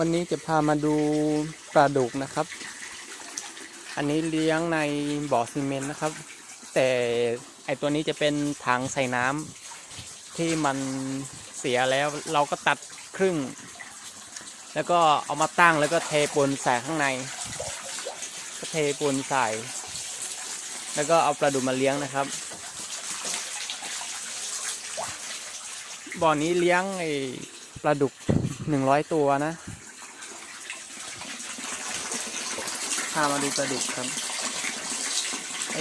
วันนี้จะพามาดูปลาดุกนะครับ อันนี้เลี้ยงในบ่อซีเมนต์นะครับ แต่ไอตัวนี้จะเป็นถังใส่น้ำที่มันเสียแล้วเราก็ตัดครึ่ง แล้วก็เอามาตั้งแล้วก็เทปูนใส่ข้างใน ก็เทปูนใส่ แล้วก็เอาปลาดุกมาเลี้ยงนะครับ บ่อนี้เลี้ยงไอปลาดุกหนึ่งร้อยตัวนะ พามาดูปลาดุกครับไอ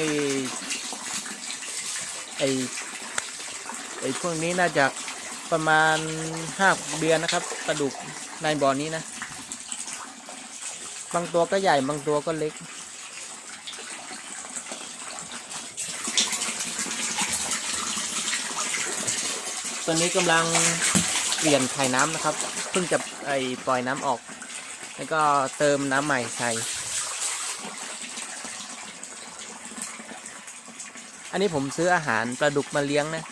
ไอไอพวกนี้น่าจะประมาณห้าเดือนนะครับปลาดุกในบ่อนี้นะ บางตัวก็ใหญ่บางตัวก็เล็ก ตอนนี้กำลังเปลี่ยนไข่น้ำนะครับ เพิ่งจะไอปล่อยน้ำออก แล้วก็เติมน้ำใหม่ใส่ อันนี้ผมซื้ออาหารปลาดุกมาเลี้ยงนะ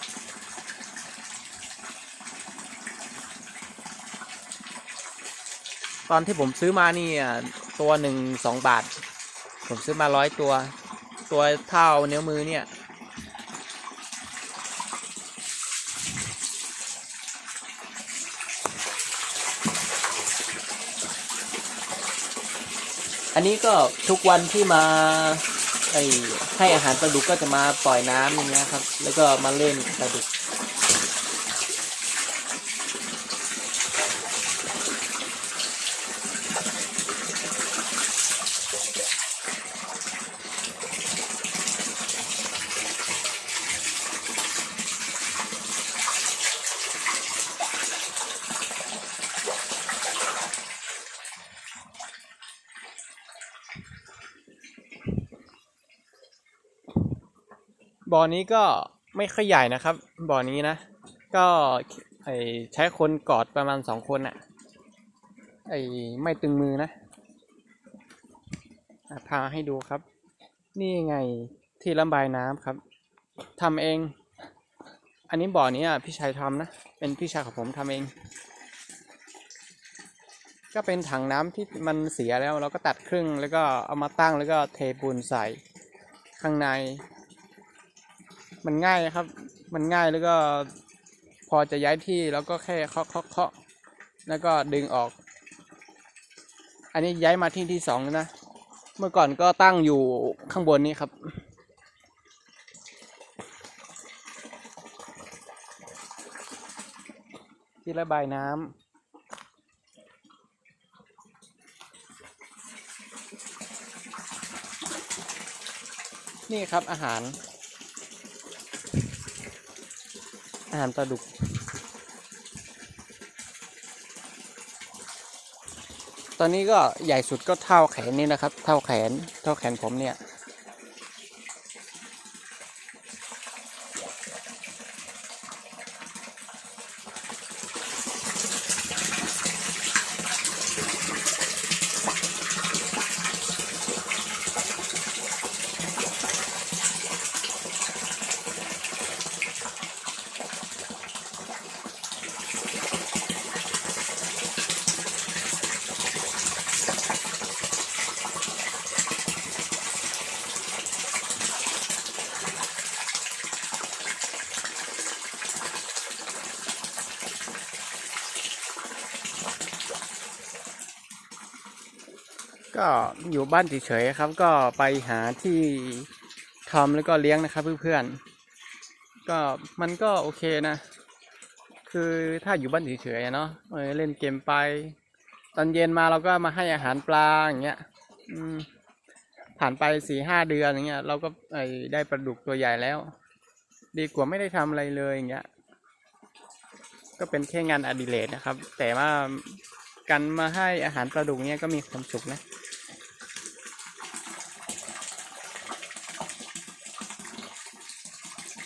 ตอนที่ผมซื้อมานี่ตัวหนึ่งสองบาท ผมซื้อมาร้อยตัว ตัวเท่านิ้วมือเนี่ยอันนี้ก็ทุกวันที่มา ไอให้อาหารปลาดุกก็จะมาปล่อยน้ำอย่างเงี้ยครับ แล้วก็มาเล่นปลาดุก บ่อนี้ก็ไม่ค่อยใหญ่นะครับ บ่อนี้นะ ก็ไอใช้คนกอดประมาณสองคนอะไอไม่ตึงมือนะพาให้ดูครับ นี่ไงที่ระบายน้ำครับทำเอง อันนี้บ่อนี้อะพี่ชายทำนะ เป็นพี่ชายของผมทำเอง ก็เป็นถังน้ำที่มันเสียแล้วเราก็ตัดครึ่งแล้วก็เอามาตั้งแล้วก็เทปูนใส่ข้างใน มันง่ายนะครับ มันง่ายแล้วก็พอจะย้ายที่แล้วก็แค่เคาะเคาะเคาะแล้วก็ดึงออก อันนี้ย้ายมาที่ที่สองแล้วนะ เมื่อก่อนก็ตั้งอยู่ข้างบนนี้ครับ ที่ระบายน้ำนี่ครับอาหาร อาหารปลาดุก ตอนนี้ก็ใหญ่สุดก็เท่าแขนนี่นะครับ เท่าแขน เท่าแขนผมเนี่ย ก็อยู่บ้านเฉยๆครับ ก็ไปหาที่ทำแล้วก็เลี้ยงนะครับเพื่อนๆก็มันก็โอเคนะ คือถ้าอยู่บ้านเฉยๆเนาะเล่นเกมไป ตอนเย็นมาเราก็มาให้อาหารปลาอย่างเงี้ยผ่านไปสี่ห้าเดือนอย่างเงี้ย เราก็ได้ปลาดุกตัวใหญ่แล้ว ดีกว่าไม่ได้ทำอะไรเลยอย่างเงี้ยก็เป็นแค่งานอดิเรกนะครับ แต่ว่า กันมาให้อาหารปลาดุกเนี่ยก็มีความสุขนะ